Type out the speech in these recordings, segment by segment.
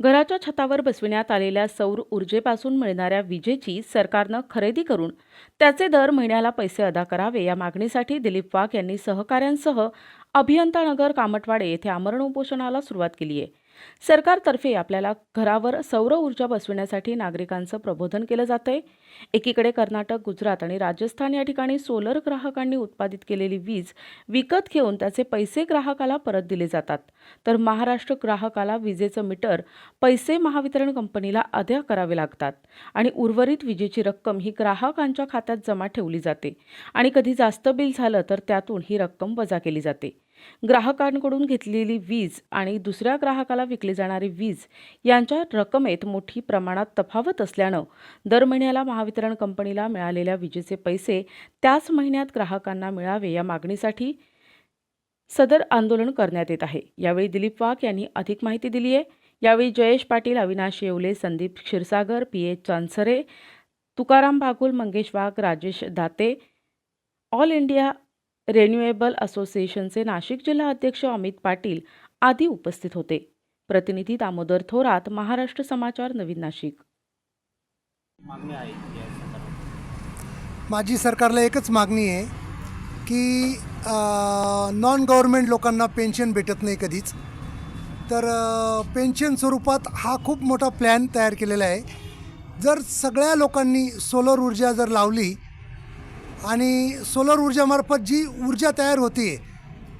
घराच्या छतावर बसविण्यात आलेल्या सौर ऊर्जेपासून मिळणाऱ्या विजेची सरकारनं खरेदी करून त्याचे दर महिन्याला पैसे अदा करावे या मागणीसाठी दिलीप वाघ यांनी सहकाऱ्यांसह अभियंतानगर कामटवाडे येथे आमरण उपोषणाला सुरुवात केली आहे. सरकारतर्फे आपल्याला घरावर सौर ऊर्जा बसविण्यासाठी नागरिकांचं प्रबोधन केलं जातं आहे एकीकडे कर्नाटक गुजरात आणि राजस्थान या ठिकाणी सोलर ग्राहकांनी उत्पादित केलेली वीज विकत घेऊन त्याचे पैसे ग्राहकाला परत दिले जातात. तर महाराष्ट्र ग्राहकाला विजेचं मीटर पैसे महावितरण कंपनीला अदा करावे लागतात आणि उर्वरित विजेची रक्कम ही ग्राहकांच्या खात्यात जमा ठेवली जाते आणि कधी जास्त बिल झालं तर त्यातून ही रक्कम वजा केली जाते. ग्राहकांकडून घेतलेली वीज आणि दुसऱ्या ग्राहकाला विकली जाणारी वीज यांच्या रकमेत मोठी प्रमाणात तफावत असल्यानं दर महिन्याला महावितरण कंपनीला मिळालेल्या विजेचे पैसे त्याच महिन्यात ग्राहकांना मिळावे या मागणीसाठी सदर आंदोलन करण्यात येत आहे. यावेळी दिलीप वाघ यांनी अधिक माहिती दिली आहे. यावेळी Jayesh Patil Avinash Yewale Sandeep Kshirsagar P H Chansare Tukaram Bagul Mangesh Wagh Rajesh Date all India renewable असोसिएशनचे नाशिक जिल्हा अध्यक्ष अमित पाटील आदी उपस्थित होते. प्रतिनिधी दामोदर थोरात महाराष्ट्र समाचार नवीन नाशिक. माझी सरकारला एकच मागणी आहे की नॉन गव्हर्मेंट लोकांना पेन्शन भेटत नाही कधीच. तर पेन्शन स्वरूपात हा खूप मोठा प्लॅन तयार केलेला आहे. जर सगळ्या लोकांनी सोलर ऊर्जा जर लावली आणि सोलर ऊर्जामार्फत जी ऊर्जा तयार होते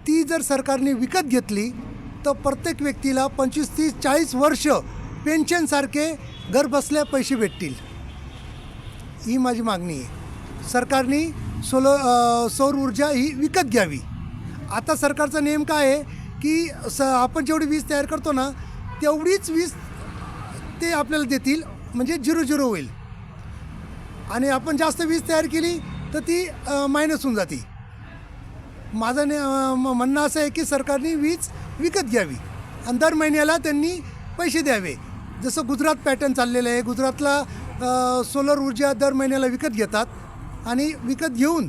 ती जर सरकारने विकत घेतली तर प्रत्येक व्यक्तीला पंचवीस तीस चाळीस वर्ष पेन्शनसारखे घरबसल्या पैसे भेटतील. ही माझी मागणी आहे. सरकारने सोलो सौर ऊर्जा ही विकत घ्यावी. आता सरकारचा नियम काय आहे की स आपण जेवढी वीज तयार करतो ना तेवढीच वीज ते आपल्याला देतील म्हणजे झिरो झिरो होईल. आणि आपण जास्त वीज तयार केली तर ती मायनस होऊन जाते. माझं ने म- म्हणणं असं आहे की सरकारने वीज विकत घ्यावी. आणि दर महिन्याला त्यांनी पैसे द्यावे. जसं गुजरात पॅटर्न चाललेलं आहे. गुजरातला सोलर ऊर्जा दर महिन्याला विकत घेतात. आणि विकत घेऊन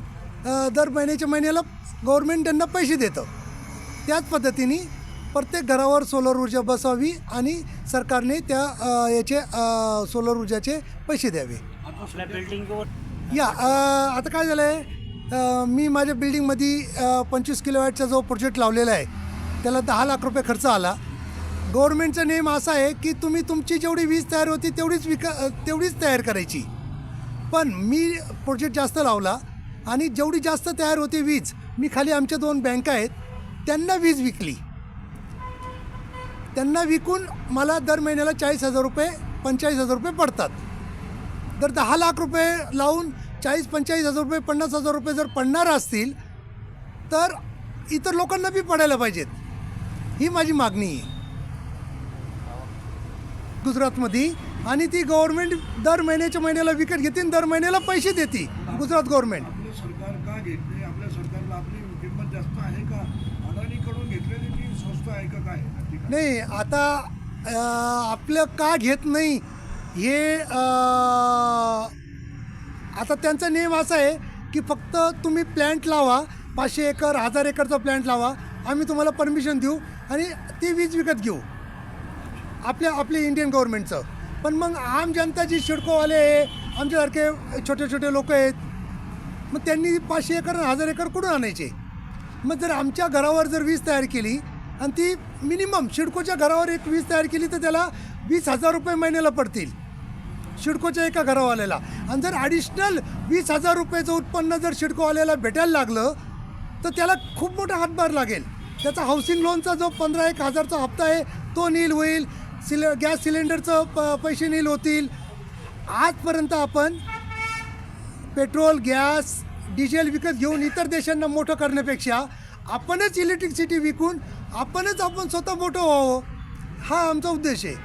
दर महिन्याच्या महिन्याला गव्हर्मेंट त्यांना पैसे देतं. त्याच पद्धतीने प्रत्येक घरावर सोलर ऊर्जा बसावी आणि सरकारने त्या याचे सोलर ऊर्जाचे पैसे द्यावे. आपल्या बिल्डिंगवर या आता काय झालं आहे मी माझ्या बिल्डिंगमध्ये पंचवीस किलोवॅटचा जो प्रोजेक्ट लावलेला आहे त्याला दहा लाख रुपये खर्च आला. गव्हर्नमेंटचा नियम असा आहे की तुम्ही तुमची जेवढी वीज तयार होती तेवढीच विक तेवढीच तयार करायची. पण मी प्रोजेक्ट जास्त लावला आणि जेवढी जास्त तयार होती वीज मी खाली आमच्या दोन बँका आहेत त्यांना वीज विकली. त्यांना विकून मला दर महिन्याला चाळीस हजार रुपये पंचेचाळीस हजार रुपये पडतात. जर दहा लाख रुपये लावून चाळीस पंचेचाळीस हजार रुपये पन्नास हजार रुपये जर पडणार असतील तर इतर लोकांना बी पडायला पाहिजेत. ही माझी मागणी आहे. गुजरातमध्ये. आणि ती गव्हर्नमेंट दर महिन्याच्या महिन्याला विकत घेते आणि दर महिन्याला पैसे देते गुजरात गव्हर्नमेंट सरकार का घेत नाही आपल्या सरकारला आपली किंमत जास्त आहे का? घेतलेली ती स्वस्त आहे का काय? नाही आता आपलं का घेत नाही? हे आता त्यांचा नियम असा आहे की फक्त तुम्ही प्लॅन्ट लावा पाचशे एकर हजार एकरचा प्लॅन्ट लावा आम्ही तुम्हाला परमिशन देऊ आणि ती वीज विकत घेऊ. आपल्या आपले इंडियन गव्हर्नमेंटचं पण मग आम जनता जी शिडकोवाले आहे आमच्यासारखे छोटे छोटे लोक आहेत मग त्यांनी पाचशे एकर हजार एकर कुठून आणायचे? मग जर आमच्या घरावर जर वीज तयार केली आणि ती मिनिमम शिडकोच्या घरावर एक वीज तयार केली तर त्याला वीस हजार रुपये महिन्याला पडतील. शिडकोच्या एका घरावाल्याला. आणि जर ॲडिशनल वीस हजार रुपयाचं उत्पन्न जर शिडकोवाल्याला भेटायला लागलं तर त्याला खूप मोठा हातभार लागेल. त्याचा हाऊसिंग लोनचा जो पंधरा एक हजारचा हप्ता आहे तो नील होईल. सिल गॅस सिलेंडरचं प पैसे नील होतील. आजपर्यंत आपण पेट्रोल गॅस डिझेल विकत घेऊन इतर देशांना मोठं करण्यापेक्षा आपणच इलेक्ट्रिसिटी विकून आपणच आपण स्वतः मोठं व्हावं हा आमचा उद्देश आहे.